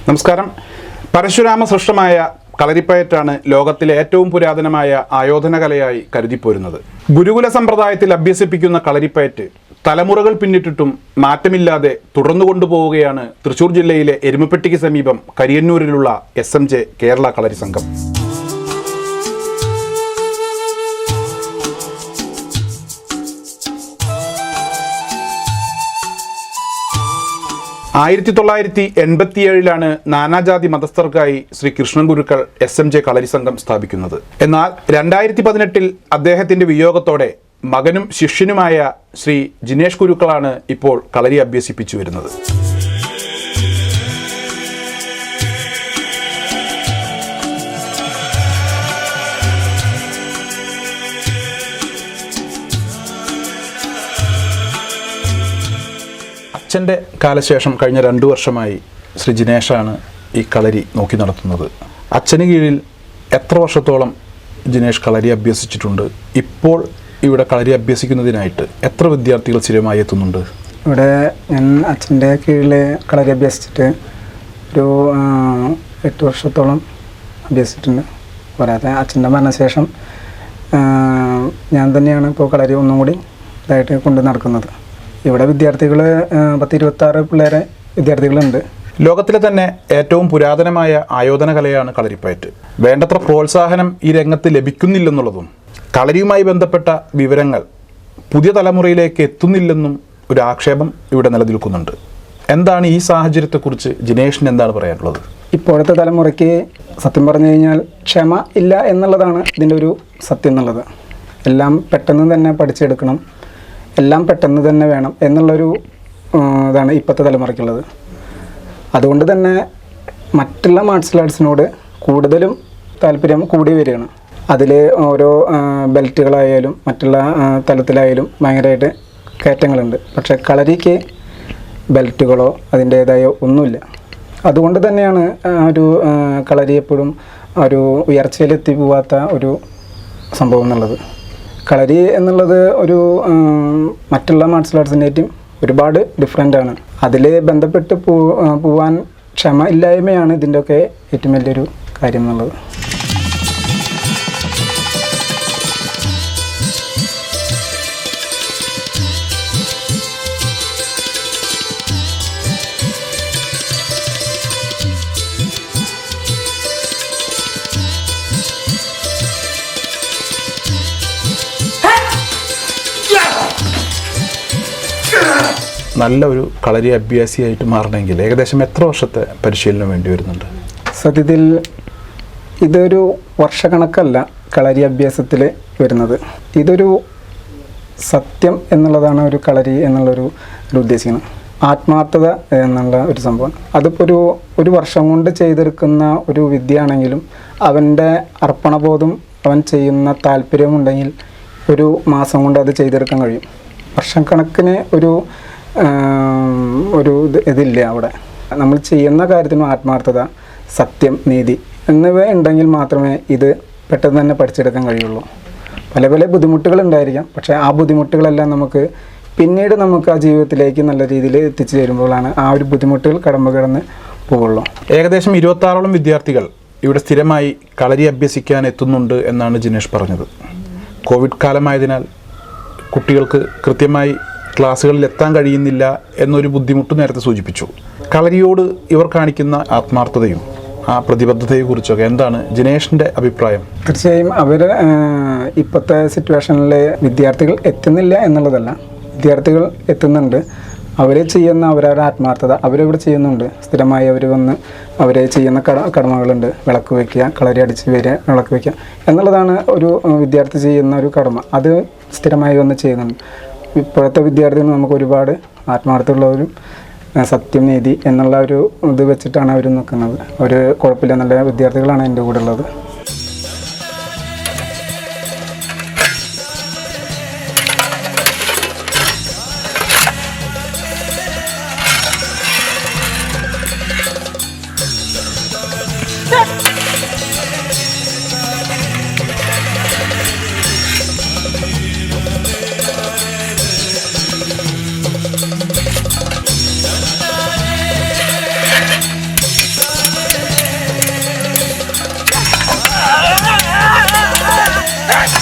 നമസ്കാരം. പരശുരാമ സൃഷ്ടമായ കളരിപ്പയറ്റാണ് ലോകത്തിലെ ഏറ്റവും പുരാതനമായ ആയോധന കലയായി കരുതിപ്പോരുന്നത്. ഗുരുകുല സമ്പ്രദായത്തിൽ അഭ്യസിപ്പിക്കുന്ന കളരിപ്പയറ്റ് തലമുറകൾ പിന്നിട്ടിട്ടും മാറ്റമില്ലാതെ തുടർന്നു കൊണ്ടുപോവുകയാണ് തൃശൂർ ജില്ലയിലെ എരുമപ്പെട്ടിക്ക് സമീപം കരിയന്നൂരിലുള്ള S M J Kerala Kalari Sangham ആയിരത്തി തൊള്ളായിരത്തി എൺപത്തിയേഴിലാണ് നാനാജാതി മതസ്ഥർക്കായി Sri Krishnan Gurukkal S M J Kalari Sangham സ്ഥാപിക്കുന്നത്. എന്നാൽ രണ്ടായിരത്തി പതിനെട്ടിൽ അദ്ദേഹത്തിന്റെ വിയോഗത്തോടെ മകനും ശിഷ്യനുമായ ശ്രീ ജിനേഷ് ഗുരുക്കളാണ് ഇപ്പോൾ കളരി അഭ്യസിപ്പിച്ചു വരുന്നത്. അച്ഛന്റെ കാലശേഷം കഴിഞ്ഞ രണ്ടു വർഷമായി ശ്രീ ജിനേഷാണ് ഈ കളരി നോക്കി നടത്തുന്നത്. അച്ഛന് കീഴിൽ എത്ര വർഷത്തോളം ജിനേഷ് കളരി അഭ്യസിച്ചിട്ടുണ്ട്? ഇപ്പോൾ ഇവിടെ കളരി അഭ്യസിക്കുന്നതിനായിട്ട് എത്ര വിദ്യാർത്ഥികൾ സ്ഥിരമായി എത്തുന്നുണ്ട്? ഇവിടെ ഞാൻ അച്ഛന്റെ കീഴിൽ കളരി അഭ്യസിച്ചിട്ട് ഒരു എട്ട് വർഷത്തോളം അഭ്യസിച്ചിട്ടുണ്ട്. പോരാതെ അച്ഛന്റെ മരണശേഷം ഞാൻ തന്നെയാണ് ഇപ്പോൾ കളരി ഒന്നും കൂടി ഇതായിട്ട് കൊണ്ട് നടക്കുന്നത്. ഇവിടെ വിദ്യാർത്ഥികൾ പത്ത് ഇരുപത്താറ് പിള്ളേരെ വിദ്യാർത്ഥികളുണ്ട്. ലോകത്തിലെ തന്നെ ഏറ്റവും പുരാതനമായ ആയോധന കലയാണ് കളരിപ്പയറ്റ്. വേണ്ടത്ര പ്രോത്സാഹനം ഈ രംഗത്ത് ലഭിക്കുന്നില്ലെന്നുള്ളതും കളരിയുമായി ബന്ധപ്പെട്ട വിവരങ്ങൾ പുതിയ തലമുറയിലേക്ക് എത്തുന്നില്ലെന്നും ഒരു ആക്ഷേപം ഇവിടെ നിലനിൽക്കുന്നുണ്ട്. എന്താണ് ഈ സാഹചര്യത്തെക്കുറിച്ച് ജിനേഷിന് എന്താണ് പറയാനുള്ളത്? ഇപ്പോഴത്തെ തലമുറയ്ക്ക് സത്യം പറഞ്ഞു കഴിഞ്ഞാൽ ക്ഷമ ഇല്ല എന്നുള്ളതാണ് ഇതിന്റെ ഒരു സത്യം എന്നുള്ളത്. എല്ലാം പെട്ടെന്ന് തന്നെ പഠിച്ചെടുക്കണം. എല്ലാം പെട്ടെന്ന് തന്നെ വേണം എന്നുള്ളൊരു ഇതാണ് ഇപ്പോഴത്തെ തലമുറയ്ക്കുള്ളത്. അതുകൊണ്ട് തന്നെ മറ്റുള്ള മാർഷൽ ആർട്സിനോട് കൂടുതലും താല്പര്യം കൂടി വരികയാണ്. അതിൽ ഓരോ ബെൽറ്റുകളായാലും മറ്റുള്ള തലത്തിലായാലും ഭയങ്കരമായിട്ട് കയറ്റങ്ങളുണ്ട്. പക്ഷേ കളരിക്ക് ബെൽറ്റുകളോ അതിന്റേതായ ഒന്നുമില്ല. അതുകൊണ്ട് തന്നെയാണ് ഒരു കളരി എപ്പോഴും ഒരു ഉയർച്ചയിലെത്തി പോവാത്ത ഒരു സംഭവം എന്നുള്ളത്. കളരി എന്നുള്ളത് ഒരു മറ്റുള്ള മാർഷൽ ആർട്സിന്റെയും ഒരുപാട് ഡിഫറെന്റ് ആണ്. അതിൽ ബന്ധപ്പെട്ട് പോ പോവാൻ ക്ഷമ ഇല്ലായ്മയാണ് ഇതിന്റെയൊക്കെ ഏറ്റവും വലിയൊരു കാര്യം എന്നുള്ളത്. നല്ല ഒരു കളരി അഭ്യാസിയായിട്ട് മാറണമെങ്കിൽ ഏകദേശം എത്ര വർഷത്തെ പരിശീലനം വേണ്ടി വരുന്നുണ്ട്? സത്യത്തിൽ ഇതൊരു വർഷക്കണക്കല്ല കളരി അഭ്യാസത്തിൽ വരുന്നത്. ഇതൊരു സത്യം എന്നുള്ളതാണ് ഒരു കളരി എന്നുള്ളൊരു ഒരു ഉദ്ദേശിക്കുന്നത്. ആത്മാർത്ഥത എന്നുള്ള ഒരു സംഭവം. അതിപ്പോൾ ഒരു ഒരു വർഷം കൊണ്ട് ചെയ്തെടുക്കുന്ന ഒരു വിദ്യയാണെങ്കിലും അവന്റെ അർപ്പണബോധം അവൻ ചെയ്യുന്ന താല്പര്യമുണ്ടെങ്കിൽ ഒരു മാസം കൊണ്ട് അത് ചെയ്തെടുക്കാൻ കഴിയും. വർഷം കണക്കിന് ഒരു ഒരു ഇത് ഇതില്ല അവിടെ. നമ്മൾ ചെയ്യുന്ന കാര്യത്തിനും ആത്മാർത്ഥത സത്യം നീതി എന്നിവ ഉണ്ടെങ്കിൽ മാത്രമേ ഇത് പെട്ടെന്ന് തന്നെ പഠിച്ചെടുക്കാൻ കഴിയുള്ളൂ. പല പല ബുദ്ധിമുട്ടുകൾ ഉണ്ടായിരിക്കാം. പക്ഷേ ആ ബുദ്ധിമുട്ടുകളെല്ലാം നമുക്ക് പിന്നീട് നമുക്ക് ആ ജീവിതത്തിലേക്ക് നല്ല രീതിയിൽ എത്തിച്ചു തരുമ്പോഴാണ് ആ ഒരു ബുദ്ധിമുട്ടുകൾ കടമ്പ കിടന്ന് പോവുള്ളൂ ഏകദേശം ഇരുപത്താറോളം വിദ്യാർത്ഥികൾ ഇവിടെ സ്ഥിരമായി കളരി അഭ്യസിക്കാൻ എത്തുന്നുണ്ട് എന്നാണ് ജിനേഷ് പറഞ്ഞത്. കോവിഡ് കാലമായതിനാൽ കുട്ടികൾക്ക് കൃത്യമായി ക്ലാസ്സുകളിൽ എത്താൻ കഴിയുന്നില്ല എന്നൊരു ബുദ്ധിമുട്ട് നേരത്തെ സൂചിപ്പിച്ചു. കളരിയോട് ഇവർ കാണിക്കുന്ന ആത്മാർത്ഥതയും ആ പ്രതിബദ്ധതയെക്കുറിച്ചൊക്കെ എന്താണ് ജിനേഷിന്റെ അഭിപ്രായം? തീർച്ചയായും അവർ ഇപ്പോഴത്തെ സിറ്റുവേഷനിൽ വിദ്യാർത്ഥികൾ എത്തുന്നില്ല എന്നുള്ളതല്ല. വിദ്യാർത്ഥികൾ എത്തുന്നുണ്ട്. അവരെ ചെയ്യുന്ന അവരവരുടെ ആത്മാർത്ഥത അവരിവിടെ ചെയ്യുന്നുണ്ട്. സ്ഥിരമായി അവർ വന്ന് അവർ ചെയ്യുന്ന കട കടമകളുണ്ട്. വിളക്ക് വയ്ക്കുക കളരി അടിച്ച് വരിക വിളക്ക് വയ്ക്കുക എന്നുള്ളതാണ് ഒരു വിദ്യാർത്ഥി ചെയ്യുന്ന ഒരു കടമ. അത് സ്ഥിരമായി വന്ന് ചെയ്യുന്നുണ്ട്. ഇപ്പോഴത്തെ വിദ്യാർത്ഥികൾ നമുക്ക് ഒരുപാട് ആത്മാർത്ഥമുള്ളവരും സത്യം നീതി എന്നുള്ള ഒരു ഇത് വെച്ചിട്ടാണ് അവർ നിൽക്കുന്നത് ഒരു കുഴപ്പമില്ല നല്ല വിദ്യാർത്ഥികളാണ് എന്റെ കൂടെ ഉള്ളത്. Hey!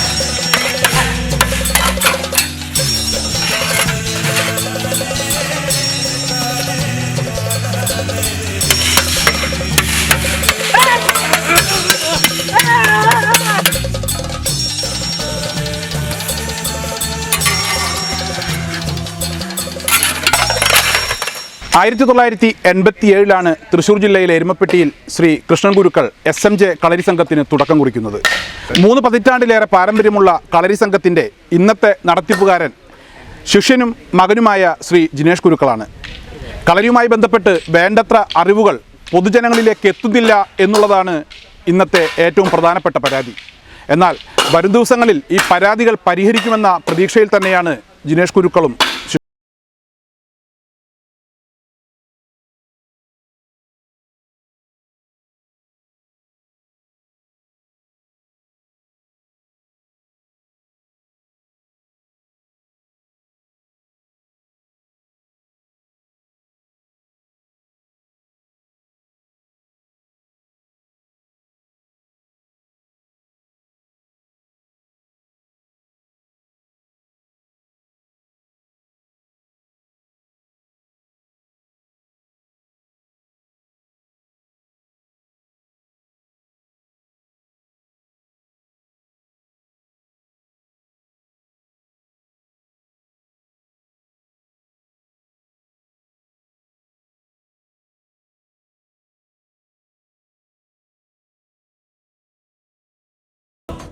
ആയിരത്തി തൊള്ളായിരത്തി എൺപത്തി ഏഴിലാണ് തൃശ്ശൂർ ജില്ലയിലെ എരുമപ്പെട്ടിയിൽ Sri Krishnan Gurukkal S M J Kalari സംഘത്തിന് തുടക്കം കുറിക്കുന്നത്. മൂന്ന് പതിറ്റാണ്ടിലേറെ പാരമ്പര്യമുള്ള കളരി സംഘത്തിന്റെ ഇന്നത്തെ നടത്തിപ്പുകാരൻ ശിഷ്യനും മകനുമായ ശ്രീ ജിനേഷ് ഗുരുക്കളാണ്. കളരിയുമായി ബന്ധപ്പെട്ട് വേണ്ടത്ര അറിവുകൾ പൊതുജനങ്ങളിലേക്ക് എത്തുന്നില്ല എന്നുള്ളതാണ് ഇന്നത്തെ ഏറ്റവും പ്രധാനപ്പെട്ട പരാതി. എന്നാൽ വരും ദിവസങ്ങളിൽ ഈ പരാതികൾ പരിഹരിക്കുമെന്ന പ്രതീക്ഷയിൽ തന്നെയാണ് ജിനേഷ് ഗുരുക്കളും